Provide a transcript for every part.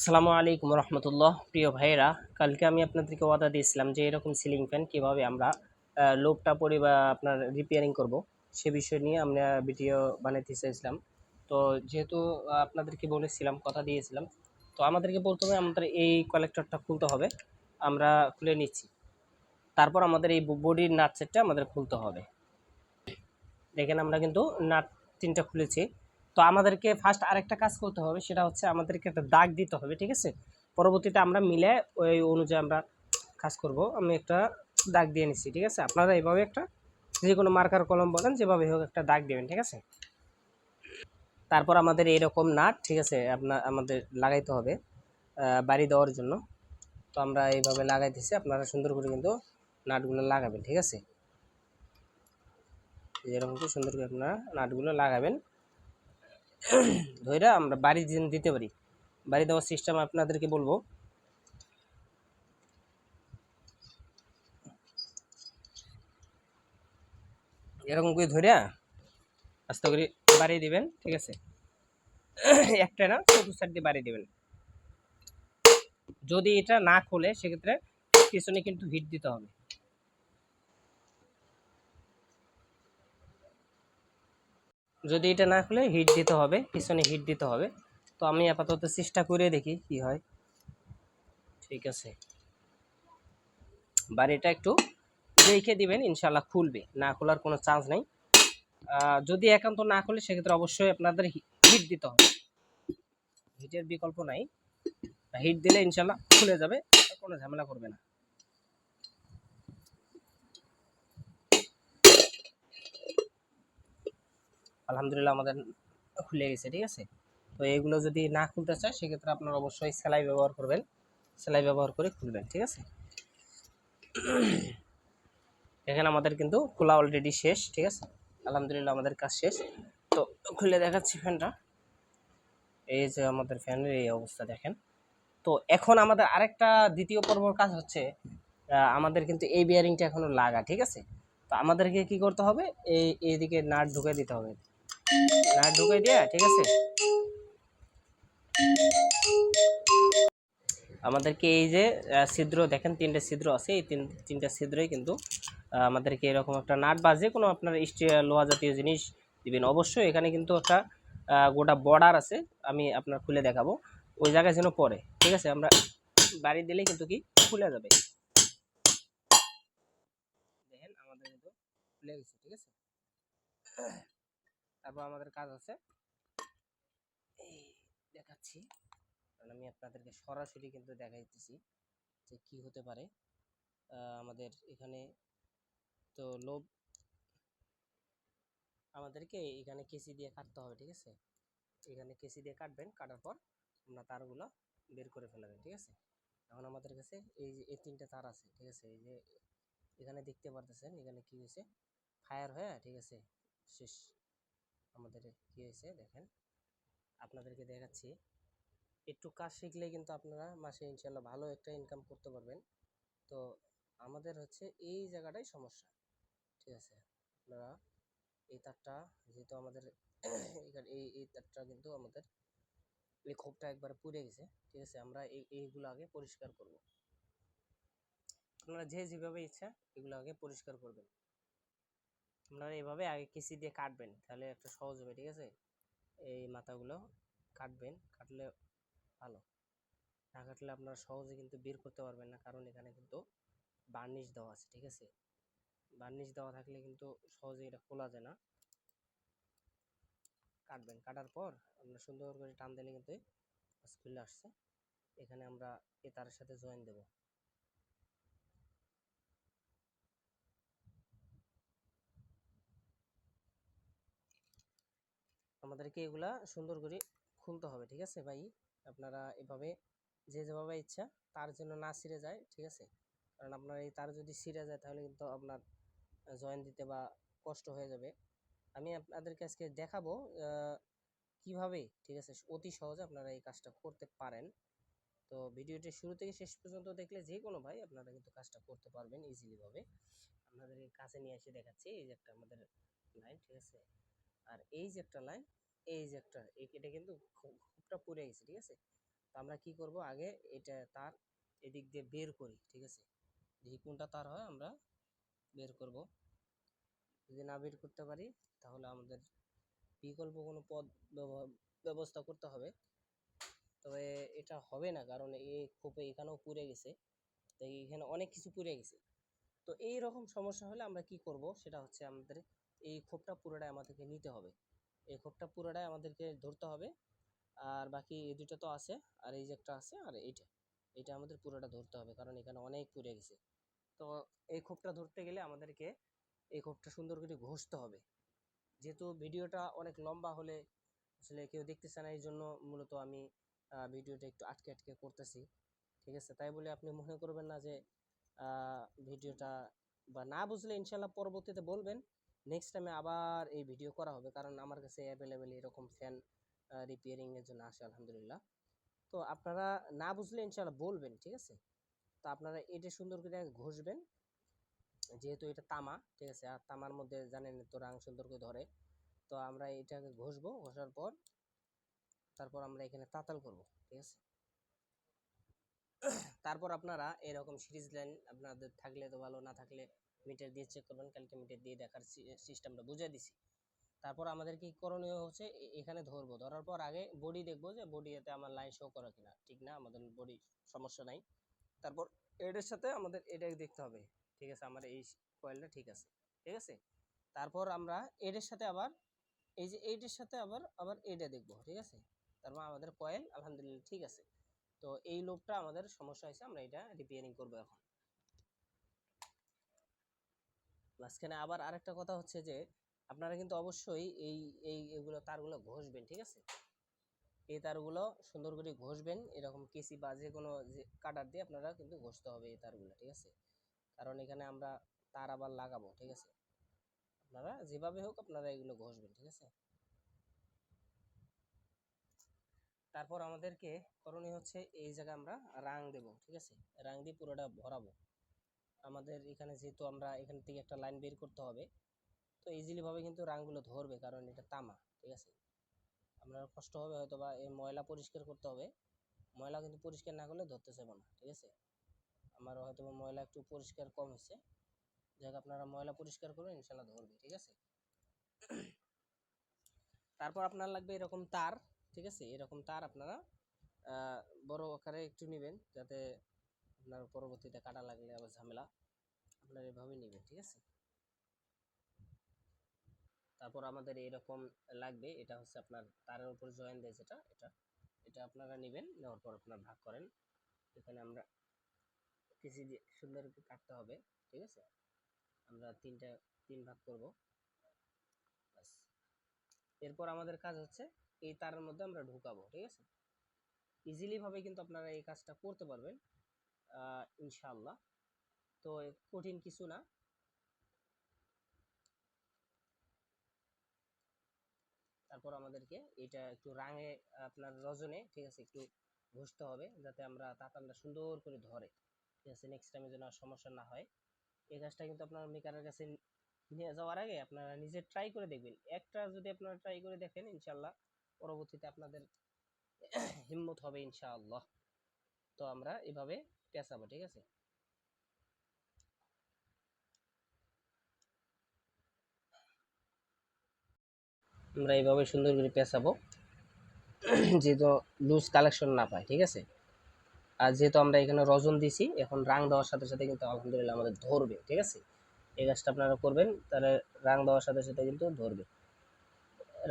আসসালামু আলাইকুম রহমতুল্লাহ। প্রিয় ভাইয়েরা, কালকে আমি আপনাদেরকে ওয়াদা দিয়েছিলাম যে এরকম সিলিং ফ্যান কীভাবে আমরা লোভটা পরি বা আপনার রিপেয়ারিং করব, সে বিষয় নিয়ে আমরা ভিডিও বানাতে চাইছিলাম। তো যেহেতু আপনাদেরকে বলেছিলাম, কথা দিয়েছিলাম, তো আমাদেরকে প্রথমে আমাদের এই কালেক্টরটা খুলতে হবে, আমরা খুলে নিচ্ছি। তারপর আমাদের এই বডির নাট সেটটা আমাদের খুলতে হবে। দেখেন আমরা কিন্তু নাট তিনটা খুলেছি। তো আমাদেরকে ফার্স্ট আরেকটা কাজ করতে হবে, সেটা হচ্ছে আমাদেরকে একটা দাগ দিতে হবে, ঠিক আছে? পরবর্তীতে আমরা মিলে ওই অনুযায়ী আমরা কাজ করব। আমি একটা দাগ দিয়ে নিচ্ছি ঠিক আছে? আপনারা এইভাবে একটা যে কোনো মার্কার কলম বলেন, যেভাবে হোক একটা দাগ দেবেন, ঠিক আছে? তারপর আমাদের এরকম নাট, ঠিক আছে আপনার আমাদের লাগাইতে হবে বাড়ি দেওয়ার জন্য। তো আমরা এইভাবে লাগাই লাগাইতেছি আপনারা সুন্দর করে কিন্তু নাটগুলো লাগাবেন, ঠিক আছে? যেরকম কি সুন্দর করে আপনারা নাটগুলো লাগাবেন। ধইরা আমরা বাড়ি দিতে পারি। বাড়ি দেওয়ার সিস্টেম আপনাদেরকে বলব। এরকম করে ধরে আস্তে করে বাড়িয়ে দিবেন, ঠিক আছে? একটা না, চতুর সাইড দিয়ে বাড়িয়ে দিবেন। যদি এটা না খোলে, সেক্ষেত্রে পিছনে কিন্তু হিট দিতে হবে। যদি এটা না খুলে হিট দিতে হবে, পিছনে হিট দিতে হবে, তো আমি আপাতত চেষ্টা করে দেখি কি হয়। ঠিক আছে। বাড়িটা একটু দেখে দিবেন ইনশাল্লাহ খুলবে, না খোলার কোনো চান্স নেই। যদি একান্ত না খুলে, সেক্ষেত্রে অবশ্যই আপনাদের হিট দিতে হবে। হিটের বিকল্প নাই। হিট দিলে ইনশাল্লাহ খুলে যাবে, কোনো ঝামেলা করবে না। আলহামদুলিল্লাহ আমাদের খুলে গেছে, ঠিক আছে? তো এগুলো যদি না খুলতে চায়, সেক্ষেত্রে আপনারা অবশ্যই সেলাই ব্যবহার করবেন। সেলাই ব্যবহার করে খুলবেন, ঠিক আছে? এখানে আমাদের কিন্তু খোলা অলরেডি শেষ, ঠিক আছে? আলহামদুলিল্লাহ আমাদের কাজ শেষ। তো খুলে দেখাচ্ছি ফ্যানটা। এই যে আমাদের ফ্যানের এই অবস্থা, দেখেন। তো এখন আমাদের আরেকটা দ্বিতীয় পর্বর কাজ হচ্ছে আমাদের কিন্তু এই বিয়ারিংটা এখনও লাগা, ঠিক আছে? তো আমাদেরকে কি করতে হবে? এই, এইদিকে নাট ঢুকে দিতে হবে। নাট ঢুকে দিয়ে, ঠিক আছে? আমাদেরকে এই যে ছিদ্র, দেখেন তিনটে ছিদ্র আছে, এই তিন তিনটা ছিদ্রই কিন্তু আমাদেরকে এরকম একটা নাট বা যে কোনো আপনার লোহা জাতীয় জিনিস দিবেন। অবশ্যই এখানে কিন্তু একটা গোটা বর্ডার আছে, আমি আপনার খুলে দেখাবো। ওই জায়গায় যেন পরে ঠিক আছে? আমরা বাড়ি দিলেই কিন্তু কি খুলে যাবে। দেখেন, আমাদের কিন্তু খুলে গেছে, ঠিক আছে? তারপর আমাদের কাজ আছে। এই দেখাচ্ছি। কারণ আমি আপনাদেরকে সরাসরি কিন্তু দেখাইতেছি যে কি হতে পারে। আমাদের এখানে তো লোভ আমাদেরকে এখানে কেসি দিয়ে কাটতে হবে, ঠিক আছে? এখানে কেসি দিয়ে কাটবেন, কাটার পর আমরা তারগুলো বের করে ফেলাবেন, ঠিক আছে? এখন আমাদের কাছে এই যে, এই তিনটা তার আছে, ঠিক আছে? এই যে, এখানে দেখতে পারতেছেন, এখানে কি হয়েছে? ফায়ার হয়ে, ঠিক আছে? শেষ। আমাদের কি হয়েছে দেখেন। আপনাদেরকে দেখাচ্ছি, একটু কাজ শিখলে কিন্তু আপনারা মাসে ইনশাল্লাহ ভালো একটা ইনকাম করতে পারবেন। তো আমাদের হচ্ছে এই জায়গাটাই সমস্যা, ঠিক আছে। আপনারা এই তারটা, যেহেতু আমাদের এই এই তারটা কিন্তু আমাদের এই খোপটা একবার পুড়ে গেছে, ঠিক আছে। আমরা এই, এইগুলো আগে পরিষ্কার করব। আপনারা যে যেভাবে ইচ্ছা এগুলো আগে পরিষ্কার করবেন। আপনারা এভাবে আগে কেসি দিয়ে কাটবেন, তাহলে একটা সহজ হবে, ঠিক আছে? এই মাথাগুলো কাটবেন, কাটলে ভালো। না কাটলে আপনারা সহজে কিন্তু বের করতে পারবেন না, কারণ এখানে কিন্তু বার্নিশ দেওয়া আছে, ঠিক আছে? বার্নিশ দেওয়া থাকলে কিন্তু সহজে এটা খোলা যায় না। কাটবেন, কাটার পর আমরা সুন্দর করে টান দিলে কিন্তু খুলে আসছে। এখানে আমরা এ সাথে জয়েন দেব। আমাদেরকে এগুলা সুন্দর করে খুলতে হবে, ঠিক আছে ভাই? আপনারা এভাবে যে যেভাবে ইচ্ছা তার জন্য না ছিঁড়ে যায়, ঠিক আছে? কারণ আপনার এই তার যদি ছিঁড়ে যায় তাহলে কিন্তু আপনার জয়েন দিতে বা কষ্ট হয়ে যাবে। আমি আপনাদেরকে আজকে দেখাবো কীভাবে, ঠিক আছে, অতি সহজে আপনারা এই কাজটা করতে পারেন। তো ভিডিওটি শুরু থেকে শেষ পর্যন্ত দেখলে যে কোনো ভাই আপনারা কিন্তু কাজটা করতে পারবেন ইজিলি ভাবে। আপনাদের কাছে নিয়ে এসে দেখাচ্ছি, এই যে একটা আমাদের লাইন ঠিক আছে? আর এই যে একটা লাইন এই যে একটা এটা কিন্তু খুব- খুবটা পুড়ে গেছে, ঠিক আছে? তো আমরা কি করব? আগে এটা তার এদিক দিয়ে বের করি, ঠিক আছে? দেখি কোনটা তার হয়, আমরা বের করব। যদি না বের করতে পারি, তাহলে আমাদের বিকল্প কোনো পদ ব্যব- ব্যবস্থা করতে হবে। তবে এটা হবে না, কারণ এই খোপে এখানেও পুড়ে গেছে। তাই এখানে অনেক কিছু পুড়ে গেছে। তো এই রকম সমস্যা হলে আমরা কি করব? সেটা হচ্ছে আমাদের এই খোপটা পুরোটাই আমাদেরকে নিতে হবে। এই খোপটা পুরোটাই আমাদেরকে ধরতে হবে। আর বাকি এই দুটো তো আছে, আর এই যে একটা আছে, আর এইটা। এটা আমাদের পুরোটা ধরতে হবে, কারণ এখানে অনেক পুড়ে গেছে। তো এই খোপটা ধরতে গেলে আমাদেরকে এই খোপটা সুন্দর করে ঘষতে হবে। যেহেতু ভিডিওটা অনেক লম্বা হলে আসলে কেউ দেখতেছে না, এই জন্য মূলত আমি ভিডিওটা একটু আটকে আটকে করতেছি। ঠিক আছে? তাই বলে আপনি মনে করবেন না যে ভিডিওটা বা না বুঝলে ইনশাল্লাহ পরবর্তীতে বলবেন। নেক্সট টাইমে আবার এই ভিডিও করা হবে। কারণ আমার কাছে অ্যাভেলেবেল এরকম ফ্যান রিপেয়ারিং এর জন্য আসে, আলহামদুলিল্লাহ। তো আপনারা না বুঝলে ইনশাল্লাহ বলবেন, ঠিক আছে? তো আপনারা এটা সুন্দর করে ঘষবেন। যেহেতু এটা তামা, ঠিক আছে? আর তামার মধ্যে জানেন তো রাং সুন্দর করে ধরে। তো আমরা এটাকে ঘষবো, ঘষার পর তারপর আমরা এখানে তাতাল করব, ঠিক আছে? তারপর আপনারা এরকম সিরিজ লাইন আপনাদের থাকলে তো ভালো, না থাকলে মিটার দিয়ে চেক করবেন কালকে মিটার দিয়ে দেখার সিস্টেমটা বুঝিয়ে দিছি। তারপর আমাদের কি করণীয় হচ্ছে এখানে ধরবো। ধরার পর আগে বডি দেখব যে বডি এতে আমার লাইন শো করে কিনা, ঠিক না? আমাদের বডি সমস্যা নাই। তারপর এটার সাথে আমাদের এটা দেখতে হবে, ঠিক আছে? আমার এই কয়েলটা ঠিক আছে ঠিক আছে? তারপর আমরা এটার সাথে আবার, এই যে এইটার সাথে আবার আবার এটা দেখব, ঠিক আছে? তারপর আমাদের কয়েল আলহামদুলিল্লাহ, ঠিক আছে। তো এই লোভটা আমাদের সমস্যা হয়েছে, আমরা এটা রিপেয়ারিং করব এখন। মাঝখানে আবার আরেকটা কথা হচ্ছে যে, আপনারা কিন্তু অবশ্যই এই এই, এগুলো তারগুলো ঘষবেন, ঠিক আছে? এই তারগুলো সুন্দর করে ঘষবেন, এরকম কেসি বা যে কোনো যে কাটার দিয়ে আপনারা কিন্তু ঘষতে হবে এই তারগুলো, ঠিক আছে? কারণ এখানে আমরা তার আবার লাগাবো, ঠিক আছে? আপনারা যেভাবে হোক আপনারা এগুলো ঘষবেন, ঠিক আছে? তারপর আমাদেরকে করণীয় হচ্ছে এই জায়গায় আমরা রাং দেব, ঠিক আছে? রাং দিয়ে পুরোটা ভরাবো। আমাদের এখানে যেহেতু আমরা এখান থেকে একটা লাইন বের করতে হবে, তো ইজিলি ভাবে কিন্তু রাংগুলো ধরবে কারণ এটা তামা, ঠিক আছে? আপনার কষ্ট হবে হয়তো বা এই ময়লা পরিষ্কার করতে হবে, ময়লা কিন্তু পরিষ্কার না করলে ধরতে চাইব না ঠিক আছে? আমার হয়তো বা ময়লা একটু পরিষ্কার কম হয়েছে, যাক আপনারা ময়লা পরিষ্কার করবেন, ইনশাল্লাহ ধরবে, ঠিক আছে? তারপর আপনার লাগবে এরকম তার, ঠিক আছে? এরকম তার আপনারা বড় আকারে একটু নেবেন, যাতে আপনার পরবর্তীতে কাটা লাগলে আবার ঝামেলা। আপনার এভাবে নেবেন, ঠিক আছে? তারপর আমাদের এরকম লাগবে, এটা হচ্ছে আপনার তারের উপর জয়েন দেয় যেটা, এটা। এটা আপনারা নেবেন, নেওয়ার পর আপনার ভাগ করেন। এখানে আমরা দিয়ে সুন্দর কাটতে হবে, ঠিক আছে? আমরা তিনটা, তিন ভাগ করব। ব্যাস। এরপর আমাদের কাজ হচ্ছে, এই তারের মধ্যে আমরা ঢুকাবো, ঠিক আছে? ইজিলি ভাবে কিন্তু আপনারা এই কাজটা করতে পারবেন। আহ, ইনশাআল্লাহ। তো কঠিন কিছু না। তারপর আমাদেরকে এটা একটু রাঙে আপনার রজনে ঠিক আছে একটু ঘষতে হবে যাতে আমরা তাতালটা সুন্দর করে ধরে। ঠিক আছে নেক্সট টাইমে যেন সমস্যা না হয়। এই কাজটা কিন্তু আপনার মেকারের কাছে নিয়ে যাওয়ার আগে আপনারা নিজে ট্রাই করে দেখবেন। একটা যদি আপনারা ট্রাই করে দেখেন ইনশাল্লাহ পরবর্তীতে আপনাদের হিম্মত হবে ইনশাআল্লাহ। তো আমরা এভাবে পেঁচাবো ঠিক আছে? আমরা এইভাবে সুন্দর করে পেঁচাবো, যেহেতু লুজ কালেকশন না পায়, ঠিক আছে? আর যেহেতু আমরা এখানে রজন দিছি, এখন রাং দেওয়ার সাথে সাথে কিন্তু আলহামদুলিল্লাহ আমাদের ধরবে, ঠিক আছে? এই গাছটা আপনারা করবেন, তাহলে রাং দেওয়ার সাথে সাথে কিন্তু ধরবে।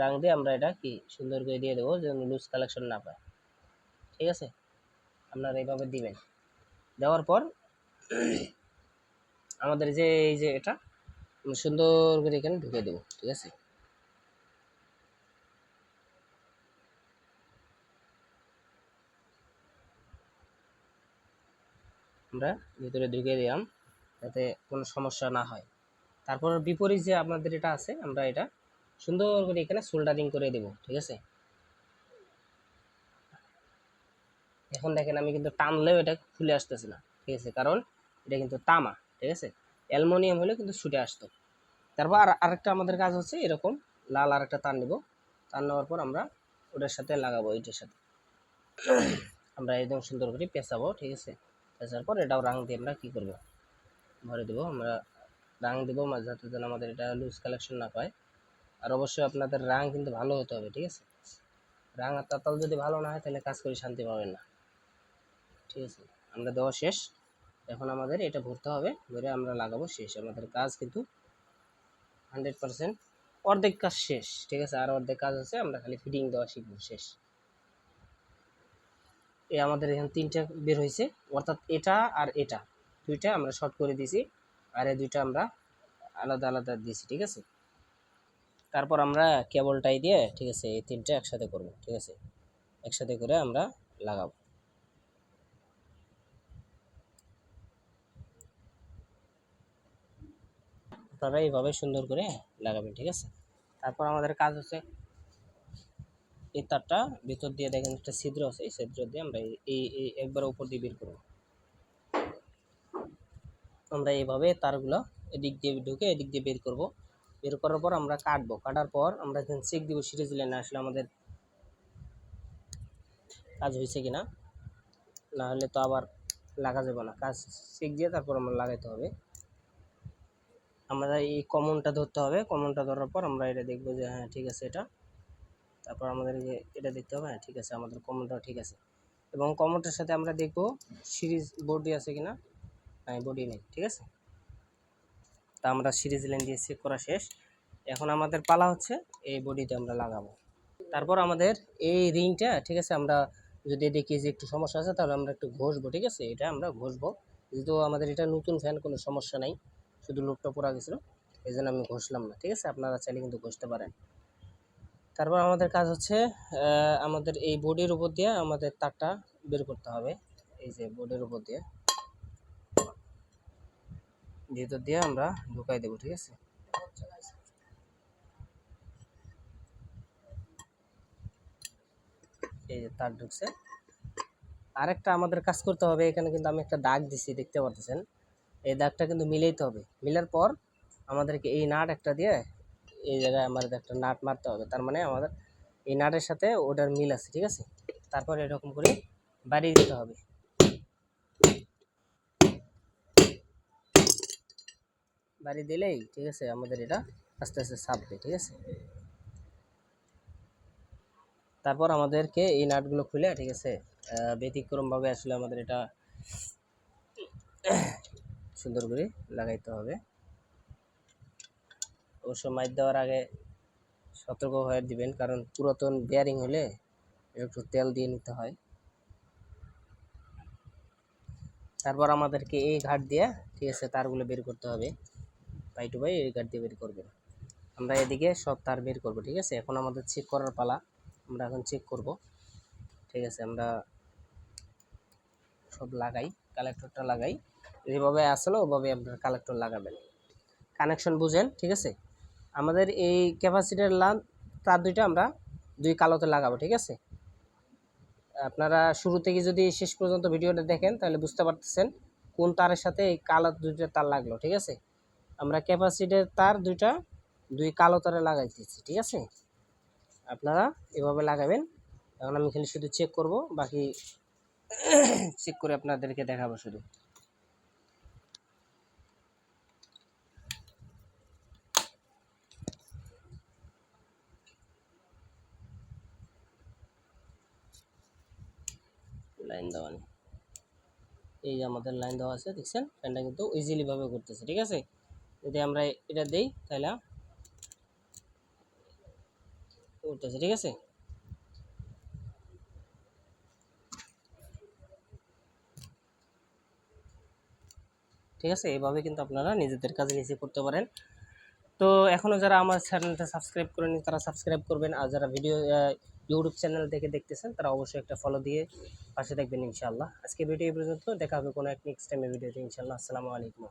রাং দিয়ে আমরা এটা কি সুন্দর করে দিয়ে দেবো, যেন লুজ কালেকশন না পায়, ঠিক আছে? আপনারা এইভাবে দিবেন। দেওয়ার পর আমাদের যে এই যে এটা সুন্দর করে এখানে ঢুকে দেবো, ঠিক আছে? আমরা ভিতরে ঢুকে দিলাম, যাতে কোনো সমস্যা না হয়। তারপর বিপরীত যে আপনাদের এটা আছে, আমরা এটা সুন্দর করে এখানে সোল্ডারিং করে দেব, ঠিক আছে? এখন দেখেন আমি কিন্তু টানলেও এটা খুলে আসতেছে না, ঠিক আছে? কারণ এটা কিন্তু তামা, ঠিক আছে? অ্যালমোনিয়াম হলে কিন্তু ছুটে আসতো। তারপর আর আরেকটা আমাদের কাজ হচ্ছে এরকম লাল আরেকটা তার নেব। তার নেওয়ার পর আমরা ওটার সাথে লাগাবো এইটার সাথে। আমরা একদম সুন্দর করে পেঁচাবো, ঠিক আছে? পেঁচার পর এটাও রাং দিয়ে আমরা কী করব? ভরে দেবো, আমরা রাং দেবো যাতে যেন আমাদের এটা লুজ কালেকশন না পায়। আর অবশ্যই আপনাদের রাং কিন্তু ভালো হতে হবে, ঠিক আছে? রাং আর তাতাল যদি ভালো না হয়, তাহলে কাজ করে শান্তি পাবেন না। ঠিক আছে? আমরা দেওয়া শেষ। এখন আমাদের এটা ভরতে হবে ভরে আমরা লাগাবো শেষ। আমাদের কাজ কিন্তু হান্ড্রেড পারসেন্ট অর্ধেক কাজ শেষ, ঠিক আছে? আর অর্ধেক কাজ আছে, আমরা খালি ফিটিং দেওয়া শিখব, শেষ। এ আমাদের এখানে তিনটা বের হয়েছে, অর্থাৎ এটা আর এটা। দুইটা আমরা শর্ট করে দিয়েছি, আর এই দুইটা আমরা আলাদা আলাদা দিয়েছি, ঠিক আছে? তারপর আমরা কেবলটাই দিয়ে, ঠিক আছে, এই তিনটা একসাথে করব, ঠিক আছে? একসাথে করে আমরা লাগাবো। আপনারা এইভাবে সুন্দর করে লাগাবেন, ঠিক আছে? তারপর আমাদের কাজ হচ্ছে এই তারটা ভিতর দিয়ে দেখেন একটা ছিদ্র আছে, এই ছিদ্র দিয়ে আমরা এই- এই একবার উপর দিয়ে বের করব। আমরা এইভাবে তারগুলো এদিক দিয়ে ঢুকে এদিক দিয়ে বের করব। বের করার পর আমরা কাটবো। কাটার পর আমরা এখানে চেক দিব সিরিজ লাইনে আসলে আমাদের কাজ হয়েছে কিনা, না হলে তো আবার লাগা যাবে না। কাজ চেক দিয়ে তারপর আমরা লাগাইতে হবে। আমরা এই কমনটা ধরতে হবে। কমনটা ধরার পর আমরা এটা দেখব যে হ্যাঁ ঠিক আছে এটা। তারপর আমাদেরকে এটা দেখতে হবে হ্যাঁ ঠিক আছে, আমাদের কমনটা ঠিক আছে। এবং কমনটার সাথে আমরা দেখব সিরিজ বডি আছে কিনা। হ্যাঁ বডি নেই, ঠিক আছে? তা আমরা সিরিজ লাইন দিয়ে চেক করা শেষ। এখন আমাদের পালা হচ্ছে, এই বডিতে আমরা লাগাবো। তারপর আমাদের এই রিংটা ঠিক আছে, আমরা যদি দেখি যে একটু সমস্যা আছে, তাহলে আমরা একটু ঘষবো, ঠিক আছে? এটা আমরা ঘষবো। যেহেতু আমাদের এটা নতুন ফ্যান কোনো সমস্যা নাই। শুধু লোকটা পড়া গেছিল এই জন্য আমি ঘষলাম না, ঠিক আছে? আপনারা চাইলে কিন্তু ঘষতে পারেন। তারপর আমাদের কাজ হচ্ছে আমাদের এই বোর্ডের উপর দিয়ে আমাদের তারটা বের করতে হবে। এই যে বোর্ডের উপর দিয়ে। ভিতর দিয়ে আমরা ঢুকাই দেবো, ঠিক আছে? এই যে তার ঢুকছে। আরেকটা আমাদের কাজ করতে হবে, এখানে কিন্তু আমি একটা দাগ দিছি, দেখতে পারতেছেন? এই দাগটা কিন্তু মিলাইতে হবে। মিলার পর আমাদেরকে এই নাট একটা দিয়ে এই জায়গায় আমাদের একটা নাট মারতে হবে। তার মানে আমাদের এই নাটের সাথে ওটার মিল আছে, ঠিক আছে? তারপর এরকম করে বাড়িয়ে দিতে হবে। বাড়ি দিলেই, ঠিক আছে, আমাদের এটা আস্তে আস্তে ছাপবে, ঠিক আছে? তারপর আমাদেরকে এই নাটগুলো খুলে, ঠিক আছে ব্যতিক্রমভাবে আসলে আমাদের এটা সুন্দর করে লাগাইতে হবে। অবশ্য মাইর দেওয়ার আগে সতর্ক হয়ে দিবেন, কারণ পুরাতন বেয়ারিং হলে একটু তেল দিয়ে নিতে হয়। তারপর আমাদেরকে এই ঘাট দিয়ে, ঠিক আছে, তারগুলো বের করতে হবে। বাই টু বাই এই ঘাট দিয়ে বের করবেন। আমরা এদিকে সব তার বের করব, ঠিক আছে? এখন আমাদের চেক করার পালা, আমরা এখন চেক করব। ঠিক আছে, আমরা সব লাগাই কালেক্টরটা লাগাই। যেভাবে আসলো, ওভাবে আপনারা কালেক্টর লাগাবেন। কানেকশন বুঝেন, ঠিক আছে? আমাদের এই ক্যাপাসিটার লান তার দুইটা আমরা দুই কালোতে লাগাবো, ঠিক আছে? আপনারা শুরু থেকে যদি শেষ পর্যন্ত ভিডিওটা দেখেন, তাহলে বুঝতে পারতেছেন কোন তারের সাথে এই কালো দুইটা তার লাগল, ঠিক আছে? আমরা ক্যাপাসিটির তার দুইটা দুই কালো তারে লাগাইতেছি, ঠিক আছে? আপনারা এভাবে লাগাবেন। এখন আমি খালি শুধু চেক করব, বাকি চেক করে আপনাদেরকে দেখাবো শুধু লাইন দেওয়া নেই এই যে আমাদের লাইন দেওয়া আছে, দেখছেন? ফ্যানটা কিন্তু ইজিলি ভাবে ঘুরতেছে, ঠিক আছে? যদি আমরা এটা দেই, তাহলে ঘুরতেছে, ঠিক আছে? ঠিক আছে? এইভাবে কিন্তু আপনারা নিজেদের কাজে নিজে করতে পারেন। তো এখনও যারা আমার চ্যানেলটা সাবস্ক্রাইব করেনি তারা সাবস্ক্রাইব করবেন। আর যারা ভিডিও ইউটিউব চ্যানেল থেকে দেখতেছেন, তারা অবশ্যই একটা ফলো দিয়ে পাশে থাকবেন ইনশাআল্লাহ। আজকে ভিডিও পর্যন্ত, দেখা হবে কোনো এক নেক্সট টাইমে ভিডিওতে ইনশাআল্লাহ। আসসালামু আলাইকুম।